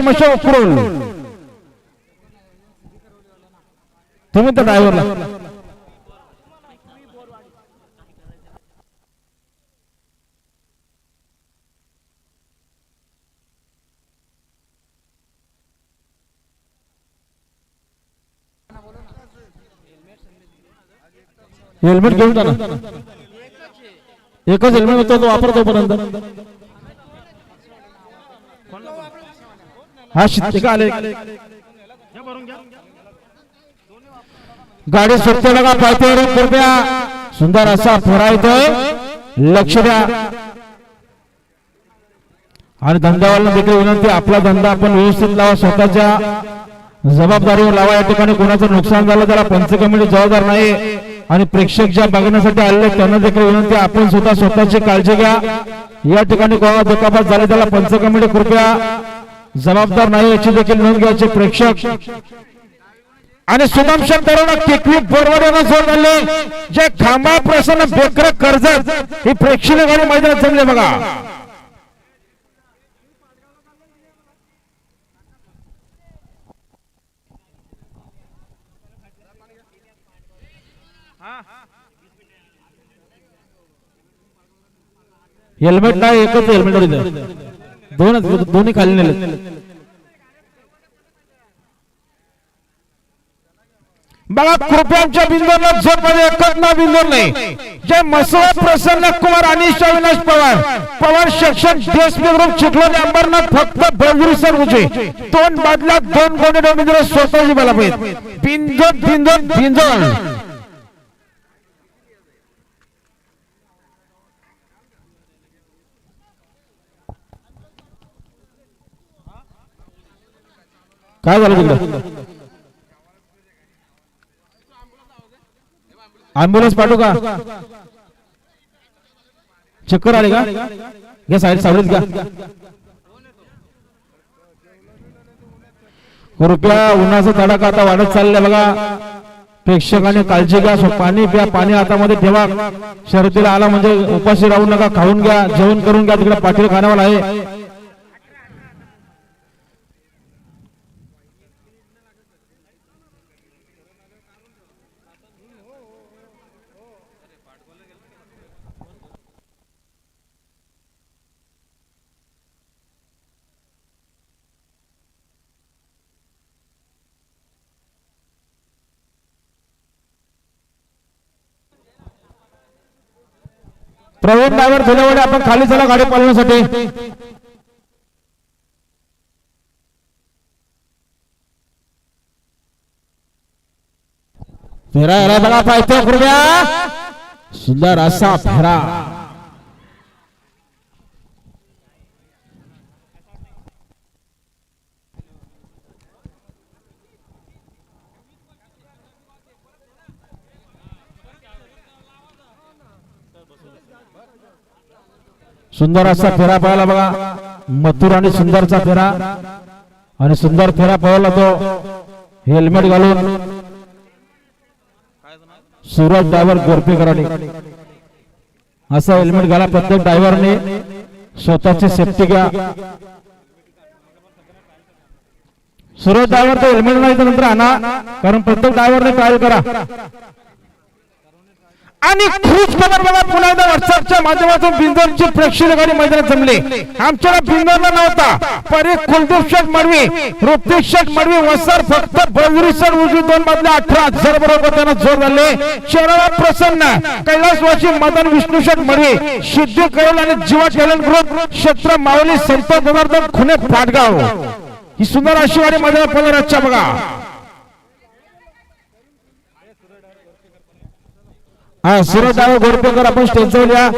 मशा उकरून तुम्ही तर ड्रायव्हरला हेल्मेट घेऊन जा ना. एकच हेल्मेट होतो तो हा शिट्टे का आले गाडी सुटते लगा पायथ्यावरून कृपया सुंदर असा फेरा येतोय लक्ष द्या. आणि धंद्यावाला देखील विनंती आपला धंदा आपण व्यवस्थित लावा स्वतःच्या जबाबदारीवर लावा. या ठिकाणी कोणाचं नुकसान झालं त्याला पंच कमिटी जबाबदार नाही आणि प्रेक्षक ज्या बघण्यासाठी आहेत, त्यांना देखील विनंती आपण सुद्धा स्वतःची काळजी घ्या. या ठिकाणी कोणाला दुखापत झाली त्याला पंच कमिटी कृपया जबाबदार नाही याची देखील नोंद घ्यायचे प्रेक्षक. आणि सुदामशन तरुण टेकवी बरोबर यांना जोड झाले जे खांबा प्रसन्न बेकर कर्जत ही प्रेक्षणीय घालून मैदानात जमले बघा. हेल्मेट नाही एकच हेल्मेट दोनच दोन्ही खाली नेले बघा कृपयांच्या आमच्या झोपमध्ये एकच ना बिंदू नाही जे मसोळा प्रसन्न कुमार अनिश अविनाश पवार पवार शिक्षण डीएसपी ग्रुप चिखलोली अंबरनाथ फक्त बळजुरी सर उजे दोन बादला दोन कोणी डोमिंद्र स्वतःची मला पाहिजे बिंदू बिंदू बिंदू काय झालं तिकडं? अँब्युलन्स पाठवू का? चक्कर आले का? घ्या साईड सावलीत घ्या. कृपया उन्हाचा तडाखा आता वाढत चाललाय बघा. प्रेक्षकाने काळजी घ्या पाणी प्या पाणी हातामध्ये ठेवा. शर्दीला आला म्हणजे उपाशी राहू नका खाऊन घ्या जेवण करून घ्या तिकडे पाटील खाण्यावाला आहे. प्रवीण ड्रायव्हर झाल्यामुळे आपण खाली चला गाडी पालवण्यासाठी फेरा याला बघा पाहिजे कृपया सुंदर असा फेरा. सुंदर असा फेरा पाहायला बघा. मथुर आणि सुंदरचा फेरा. आणि सुंदर फेरा पाहिला तो. हेल्मेट घालून. सूरज ड्रायव्हर गोरपेकरांनी असं हेल्मेट घाला प्रत्येक ड्रायव्हरने स्वतःची सेफ्टी घ्या. सूरज ड्रायव्हर तो हेल्मेट नाही तर नंतर आणा. कारण प्रत्येक ड्रायव्हरने ट्रायल करा. आणि खूप खबर बघा पुन्हा एकदा व्हॉट्सअपच्या माध्यमातून बिंदोरचे प्रेक्षणीय गाडी मैदानात जमले. आमच्याला बिंदोरला नव्हता परे कुलदीप शेठ मडवी ऋतिक शेठ मडवी वसर फक्त बळजुरी सर उजवी दोन मधले अठरा हजार बरोबर त्यांना जोर झाले शहराला प्रसन्न कैलास वाशी मदन विष्णू शेठ मडवी सिद्धी करोल आणि जीवा टॅलेंट ग्रुप क्षेत्र माऊली संत जनार्दन खुने फाटगाव ही सुंदर अशी गाडी मैदानात पंधराच्या बघा. हा सुरत गोरपेकर आपण स्टेजवर या.